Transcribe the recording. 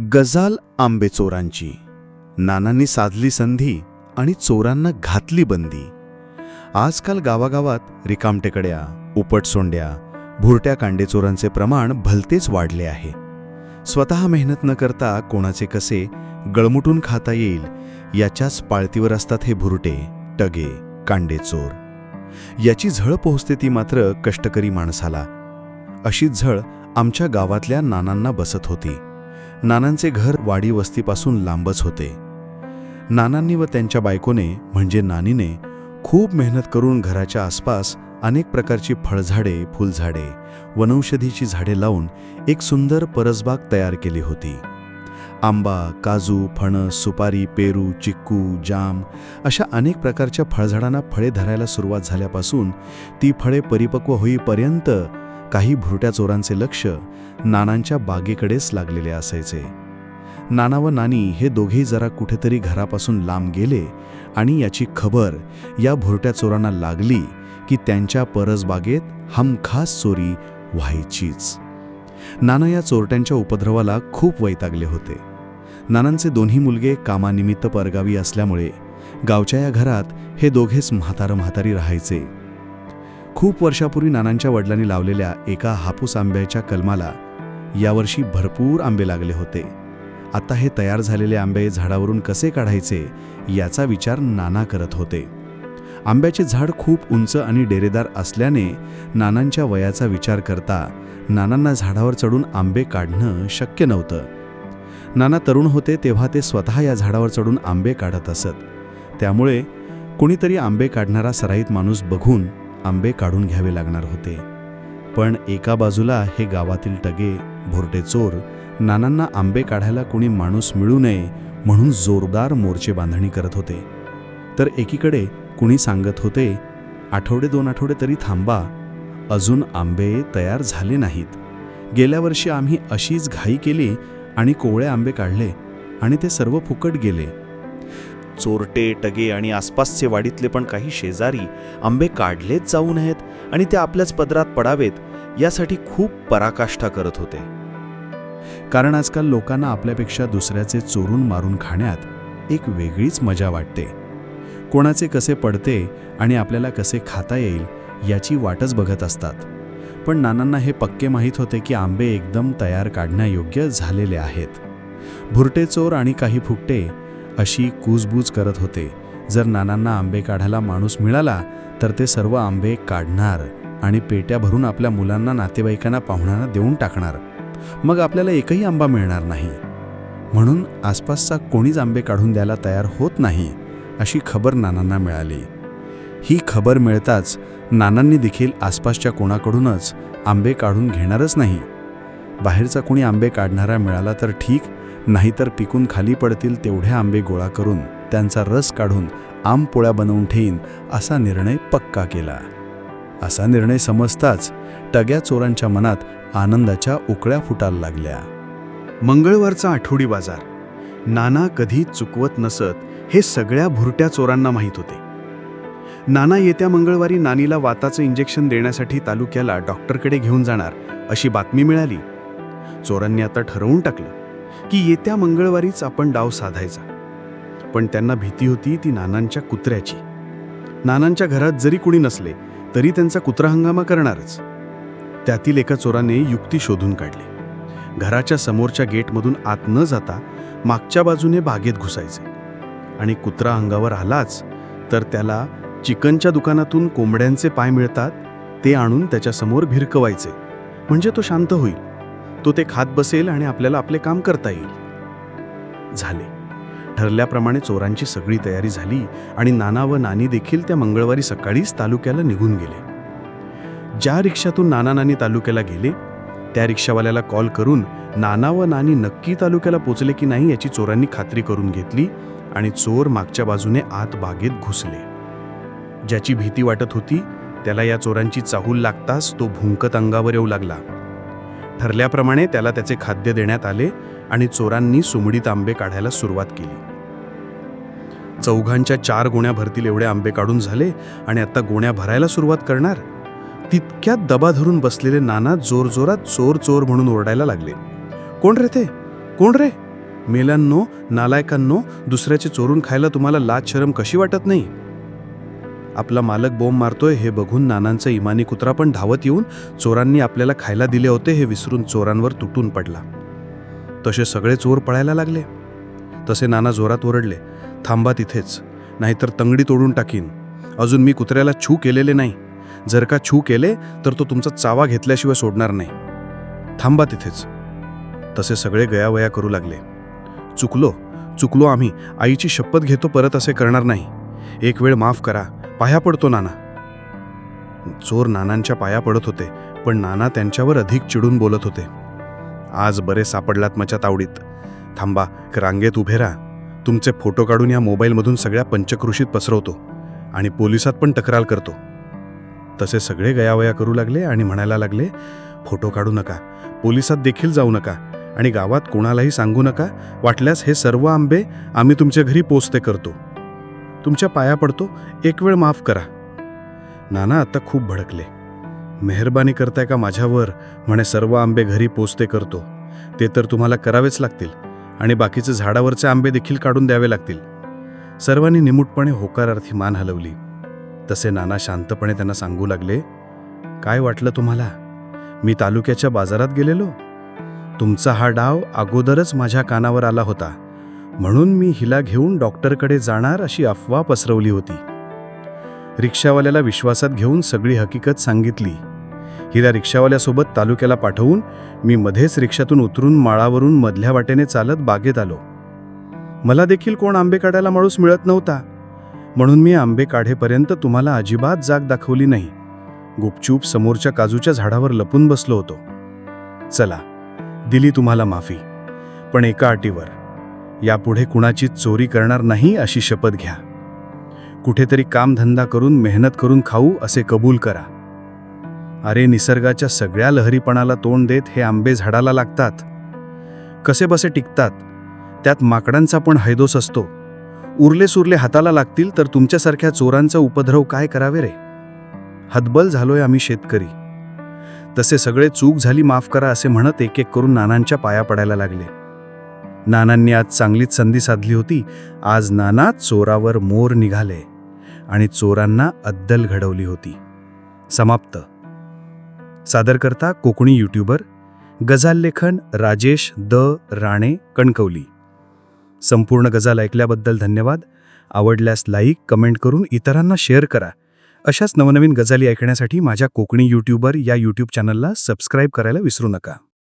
गजाल आंबे चोरांची. नानांनी साधली संधी आणि चोरांना घातली बंदी. आजकाल गावागावात रिकामटेकड्या उपटसोंड्या भुरट्या कांडेचोरांचे प्रमाण भलतेच वाढले आहे. स्वतः मेहनत न करता कोणाचे कसे गळमुटून खाता येईल याच्याच पाळतीवर असतात हे भुरटे टगे कांडेचोर याची झळ पोहोचते ती मात्र कष्टकरी माणसाला. अशीच झळ आमच्या गावातल्या नानांना बसत होती. नानांचे घर वाडी वस्तीपासून लांबच होते. नानांनी व त्यांच्या बायकोने म्हणजे नानीने खूप मेहनत करून घराच्या आसपास अनेक प्रकारची फळझाडे फुलझाडे वनौषधीची झाडे लावून एक सुंदर परसबाग तयार केली होती. आंबा काजू फणस सुपारी पेरू चिक्कू जाम अशा अनेक प्रकारच्या फळझाडांना फळे धरायला सुरुवात झाल्यापासून ती फळे परिपक्व होईपर्यंत काही भुरट्या चोरांचे लक्ष नानांच्या बागेकडेच लागलेले असायचे. नाना व नानी हे दोघेही जरा कुठेतरी घरापासून लांब गेले आणि याची खबर या भुरट्या चोरांना लागली की त्यांच्या परसबागेत हमखास चोरी व्हायचीच. नाना या चोरट्यांच्या उपद्रवाला खूप वैतागले होते. नानांचे दोन्ही मुलगे कामानिमित्त परगावी असल्यामुळे गावच्या या घरात हे दोघेच म्हातारं म्हातारी राहायचे. खूप वर्षापूर्वी नानांच्या वडिलांनी लावलेल्या एका हापूस आंब्याच्या कलमाला यावर्षी भरपूर आंबे लागले होते. आता हे तयार झालेले आंबे झाडावरून कसे काढायचे याचा विचार नाना करत होते. आंब्याचे झाड खूप उंच आणि डेरेदार असल्याने नानांच्या वयाचा विचार करता नानांना झाडावर चढून आंबे काढणं शक्य नव्हतं. नाना तरुण होते तेव्हा ते स्वतः या झाडावर चढून आंबे काढत असत. त्यामुळे कुणीतरी आंबे काढणारा सराईत माणूस बघून आंबे काढून घ्यावे लागणार होते. पण एका बाजूला हे गावातील टगे भोरटे चोर नानांना आंबे काढायला कोणी माणूस मिळू नये म्हणून जोरदार मोर्चे बांधणी करत होते. तर एकीकडे कुणी सांगत होते आठवडे दोन आठवडे तरी थांबा अजून आंबे तयार झाले नाहीत. गेल्या वर्षी आम्ही अशीच घाई केली आणि कोवळे आंबे काढले आणि ते सर्व फुकट गेले. चोरटे टगे आणि आसपासचे वाडीतले पण काही शेजारी आंबे काढलेच जाऊ नयेत आणि ते आपल्याच पदरात पडावेत यासाठी खूप पराकाष्ठा करत होते. कारण आजकाल लोकांना आपल्यापेक्षा दुसऱ्याचे चोरून मारून खाण्यात एक वेगळीच मजा वाटते. कोणाचे कसे पडते आणि आपल्याला कसे खाता येईल याची वाटच बघत असतात. पण नानांना हे पक्के माहीत होते की आंबे एकदम तयार काढण्यायोग्य झालेले आहेत. भुरटे चोर आणि काही फुकटे अशी कूजबूज करत होते. जर नानांना आंबे काढायला माणूस मिळाला तर ते सर्व आंबे काढणार आणि पेट्या भरून आपल्या मुलांना नातेवाईकांना पाहुण्यांना देऊन टाकणार. मग आपल्याला एकही आंबा मिळणार नाही. म्हणून आसपासचा कोणीच आंबे काढून द्यायला तयार होत नाही अशी खबर नानांना मिळाली. ही खबर मिळताच नानांनी देखील आसपासच्या कोणाकडूनच आंबे काढून घेणारच नाही. बाहेरचा कोणी आंबे काढणारा मिळाला तर ठीक नाहीतर पिकून खाली पडतील तेवढे आंबे गोळा करून त्यांचा रस काढून आम पोळ्या बनवून ठेईन असा निर्णय पक्का केला. असा निर्णय समजताच टग्या चोरांच्या मनात आनंदाच्या उकळ्या फुटायला लागल्या. मंगळवारचा आठवडी बाजार. नाना कधी चुकवत नसत हे सगळ्या भुरट्या चोरांना माहीत होते. नाना येत्या मंगळवारी नानीला वाताचं इंजेक्शन देण्यासाठी तालुक्याला डॉक्टरकडे घेऊन जाणार अशी बातमी मिळाली. चोरांनी आता ठरवून टाकलं. की येत्या मंगळवारीच आपण डाव साधायचा. पण त्यांना भीती होती ती नानांच्या कुत्र्याची. नानांच्या घरात जरी कुणी नसले तरी त्यांचा कुत्रा हंगामा करणारच. त्यातील एका चोराने युक्ती शोधून काढली. घराच्या समोरच्या गेटमधून आत न जाता मागच्या बाजूने बागेत घुसायचे. आणि कुत्रा अंगावर आलाच तर त्याला चिकनच्या दुकानातून कोंबड्यांचे पाय मिळतात ते आणून त्याच्यासमोर भिरकवायचे. म्हणजे तो शांत होईल. तो ते खात बसेल आणि आपल्याला आपले काम करता येईल. झाले. ठरल्याप्रमाणे चोरांची सगळी तयारी झाली आणि नाना व नानी देखील त्या मंगळवारी सकाळीच तालुक्याला निघून गेले. ज्या रिक्षातून नाना नानी तालुक्याला गेले त्या रिक्षावाल्याला कॉल करून नाना व नानी नक्की तालुक्याला पोचले की नाही याची चोरांनी खात्री करून घेतली आणि चोर मागच्या बाजूने आत बागेत घुसले. ज्याची भीती वाटत होती त्याला या चोरांची चाहूल लागताच तो भुंकत अंगावर येऊ लागला. ठरल्याप्रमाणे त्याला त्याचे खाद्य देण्यात आले आणि चोरांनी सुमडीत आंबे काढायला सुरुवात केली. चौघांच्या चार गोण्या भरतील एवढे आंबे काढून झाले आणि आता गोण्या भरायला सुरुवात करणार. तितक्यात दबा धरून बसलेले नाना जोरजोरात चोर चोर म्हणून ओरडायला लागले. कोण रे ते? कोण रे? मेलांनो नालायकांनो दुसऱ्याचे चोरून खायला तुम्हाला लाज शरम कशी वाटत नाही? आपला मालक बोंब मारतोय हे बघून नानांचा इमानी कुत्रा पण धावत येऊन चोरांनी आपल्याला खायला दिले होते हे विसरून चोरांवर तुटून पडला. तसे सगळे चोर पळायला लागले. तसे नाना जोरात ओरडले थांबा तिथेच नाहीतर तंगडी तोडून टाकीन. अजून मी कुत्र्याला छू केलेले नाही. जर का छू केले तर तो तुमचा चावा घेतल्याशिवाय सोडणार नाही. थांबा तिथेच. तसे सगळे गयावया करू लागले. चुकलो चुकलो आम्ही. आईची शपथ घेतो परत असे करणार नाही. एक वेळ माफ करा. पाया पडतो नाना. चोर नानांच्या पाया पडत होते पण नाना त्यांच्यावर अधिक चिडून बोलत होते. आज बरे सापडलात मच्या तावडीत. थांबा रांगेत उभे राहा. तुमचे फोटो काढून या मोबाईलमधून सगळ्या पंचकृषीत पसरवतो आणि पोलिसात पण तक्रार करतो. तसे सगळे गयावया करू लागले आणि म्हणायला लागले फोटो काढू नका. पोलिसात देखील जाऊ नका. आणि गावात कोणालाही सांगू नका. वाटल्यास हे सर्व आंबे आम्ही तुमच्या घरी पोचते करतो. तुमच्या पाया पडतो एक वेळ माफ करा. नाना आता खूप भडकले. मेहरबानी करताय का माझ्यावर? म्हणे सर्व आंबे घरी पोचते करतो. ते तर तुम्हाला करावेच लागतील. आणि बाकीचे झाडावरचे आंबे देखील काढून द्यावे लागतील. सर्वांनी निमूटपणे होकारार्थी मान हलवली. तसे नाना शांतपणे त्यांना सांगू लागले काय वाटलं तुम्हाला? मी तालुक्याच्या बाजारात गेलेलो? तुमचा हा डाव अगोदरच माझ्या कानावर आला होता. म्हणून मी हिला घेऊन डॉक्टरकडे जाणार अशी अफवा पसरवली होती. रिक्षावाल्याला विश्वासात घेऊन सगळी हकीकत सांगितली. हिला रिक्षावाल्यासोबत तालुक्याला पाठवून मी मध्येच रिक्षातून उतरून माळावरून मधल्या वाटेने चालत बागेत आलो. मला देखील कोण आंबे काढायला माणूस मिळत नव्हता. म्हणून मी आंबे काढेपर्यंत तुम्हाला अजिबात जाग दाखवली नाही. गुपचूप समोरच्या काजूच्या झाडावर लपून बसलो होतो. चला दिली तुम्हाला माफी. पण एका अटीवर. यापुढे कुणाची चोरी करणार नाही अशी शपथ घ्या. कुठेतरी कामधंदा करून मेहनत करून खाऊ असे कबूल करा. अरे निसर्गाच्या सगळ्या लहरीपणाला तोंड देत हे आंबे झाडाला लागतात. कसे बसे टिकतात? त्यात माकडांचा पण हैदोस असतो. उरले सुरले हाताला लागतील तर तुमच्यासारख्या चोरांचा उपद्रव काय करावे रे? हतबल झालोय आम्ही शेतकरी. तसे सगळे चूक झाली माफ करा असे म्हणत एक एक करून नानांच्या पाया पडायला लागले. नानांनी आज चांगलीच संधी साधली होती. आज नाना चोरावर मोर निघाले आणि चोरांना अद्दल घडवली होती. समाप्त. सादरकर्ता कोकणी युट्यूबर गजाल लेखन राजेश द राणे कणकवली. संपूर्ण गजाल ऐकल्याबद्दल धन्यवाद. आवडल्यास लाईक कमेंट करून इतरांना शेअर करा. अशाच नवनवीन गजाली ऐकण्यासाठी माझ्या कोकणी युट्यूबर या यूट्यूब चॅनलला सबस्क्राईब करायला विसरू नका.